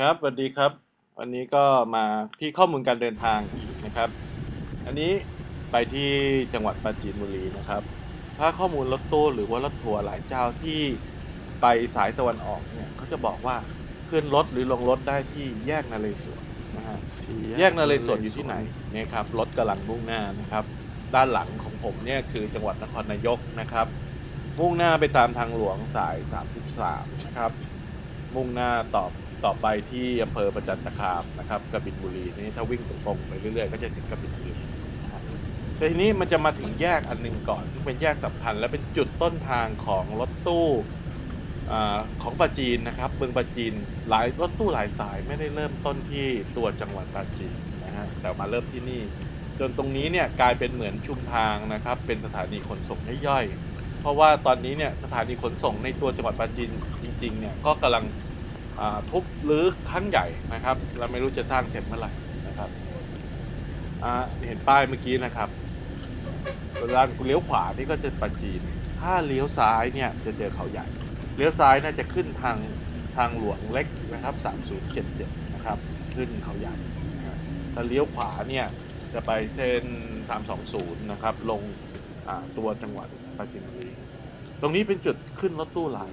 ครับสวัสดีครับ วันนี้ก็มาที่ข้อมูลการเดินทางอีกนะครับ อันนี้ไปที่จังหวัดปราจีนบุรีนะครับ ถ้าข้อมูลรถตู้หรือว่ารถทัวร์หลายเจ้าที่ไปสายตะวันออกเนี่ยเขาจะบอกว่าขึ้นรถหรือลงรถได้ที่แยกนาเรศวรนะฮะแยกนาเรศวรอยู่ที่ไหนเนี่ยครับรถกำลังมุ่งหน้านะครับ ด้านหลังของผมเนี่ยคือจังหวัดนครนายกนะครับมุ่งหน้าไปตามทางหลวงสาย 33นะครับมุ่งหน้าต่อ ต่อไปที่อำเภอประจันตคามนะครับกบินบุรีนี่ถ้าวิ่งตรงๆไปเรื่อยๆก็จะถึงกบินบุรีนะครับแต่ทีนี้มันจะมาถึงแยกอันหนึ่งก่อนซึ่งเป็นแยกสำคัญและเป็นจุดต้นทางของรถตู้อาของปราจีนนะครับเมืองปราจีนหลายรถตู้หลายสายไม่ได้เริ่มต้นที่ตัวจังหวัดปราจีนนะฮะแต่มาเริ่มที่นี่ จนตรงนี้เนี่ยกลายเป็นเหมือนชุมทางนะครับเป็นสถานีขนส่งย่อยๆ เพราะว่าตอนนี้เนี่ยสถานีขนส่งในตัวจังหวัดปราจีนจริงๆเนี่ยก็กำลัง ทุบหรือครั้งใหญ่นะครับเราไม่รู้จะสร้างเสร็จเมื่อไหร่นะครับเห็นป้ายเมื่อกี้นะครับเวลาเลี้ยวขวานี่ก็จะปราจีน ถ้าเลี้ยวซ้ายเนี่ยจะเจอเขาใหญ่ เลี้ยวซ้ายน่าจะขึ้นทางทางหลวงเล็กนะครับ 3077 นะครับ ขึ้นเขาใหญ่ถ้าเลี้ยวขวาเนี่ยจะไปเส้น 320 นะครับ ลงตัวจังหวัดปราจีนบุรี ตรงนี้เป็นจุดขึ้นรถตู้หลาย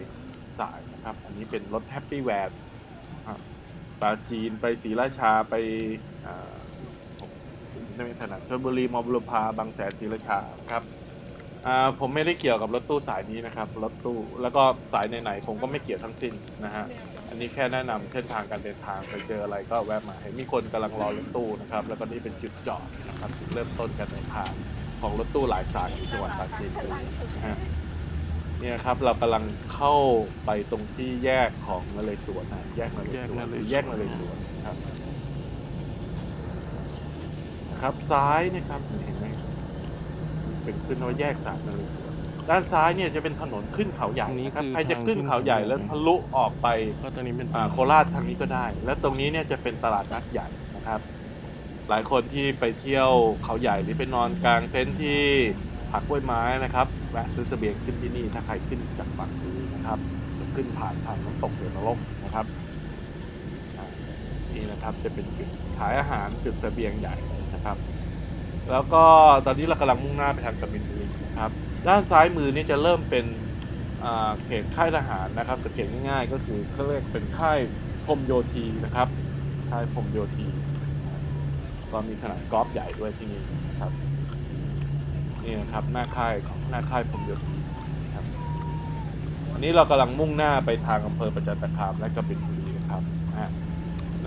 ายนะครับ อันนี้เป็นรถแฮปปี้แวนปาจีนไปศรีราชาไปอ่ามไม่ถนัดชลบุรีมอบุรพาบางแสนศรีราชาครับผมไม่ได้เกี่ยวกับรถตู้สายนี้นะครับ รถตู้แล้วก็สายไหนๆผมก็ไม่เกี่ยวทั้งสิ้นนะฮะอันนี้แค่แนะนำเส้นทางการเดินทางไปเจออะไรก็แวะมาเห็นมีคนกำลังรอรถตู้นะครับ แล้วก็นี่เป็นจุดจอดนะครับจุดเริ่มต้นการเดินทางของรถตู้หลายสายอยู่จังหวัดปราจีนบุรีนะฮะ เนี่ยครับเรากำลังเข้าไปตรงที่แยกของนเรศวรนะแยกนเรศวรหรือแยกนเรศวรนะครับนะครับซ้ายเนะครับเห็นไหมเป็นขึ้นว่าแยกสายนเรศวรด้านซ้ายเนี่ยจะเป็นถนนขึ้นเขาใหญ่ตรงนี้นะครับคือใครจะทางขึ้นขึ้นเขาใหญ่เขาใหญ่แล้วทะลุออกไปก็ตอนนี้เป็นอ่าโคราชทางนี้ก็ได้ แล้วตรงนี้เนี่ยจะเป็นตลาดนัดใหญ่นะครับ หลายคนที่ไปเที่ยวเขาใหญ่หรือไปนอนกลางเต็นท์ที่ ผักกล้วยไม้นะครับแวะซื้อเสบียงขึ้นที่นี่ถ้าใครขึ้นจากฝั่งนี้นะครับ จะขึ้นผ่านทางน้ำตกเหวนรกนะครับนี่นะครับจะเป็นจุดขายอาหารจุดเสบียงใหญ่นะครับ แล้วก็ตอนนี้เรากำลังมุ่งหน้าไปทางกบินบุรีนะครับ ด้านซ้ายมือนี่จะเริ่มเป็นเขตค่ายทหารนะครับสังเกตง่ายๆ ก็คือเขาเรียกเป็นค่ายพรมโยธีนะครับค่ายพรมโยธีก็มีสนามกอล์ฟใหญ่ด้วยที่นี่นะครับ นี่นะครับหน้าค่ายของหน้าค่ายพรมยธีนะครับอันนี้เรากำลังมุ่งหน้าไปทางอำเภอประจันตคามและกบินบุรีนะครับนะฮะ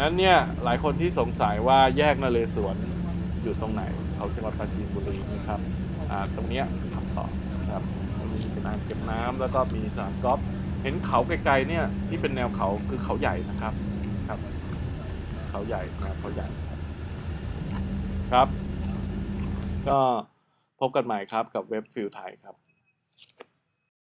นั้นเนี่ยหลายคนที่สงสัยว่าแยกนเรศวรอยู่ตรงไหนเขาจังหวัดปราจีนบุรีนะครับอ่าตรงเนี้ยคำตอบครับตรงนี้เป็นอ่างเก็บน้ำแล้วก็มีสนามกอล์ฟเห็นเขาไกลๆเนี่ยที่เป็นแนวเขาคือเขาใหญ่นะครับครับ เขาใหญ่นะเขาใหญ่ครับ ก็ พบกันใหม่ครับกับเว็บฟิลไทยครับ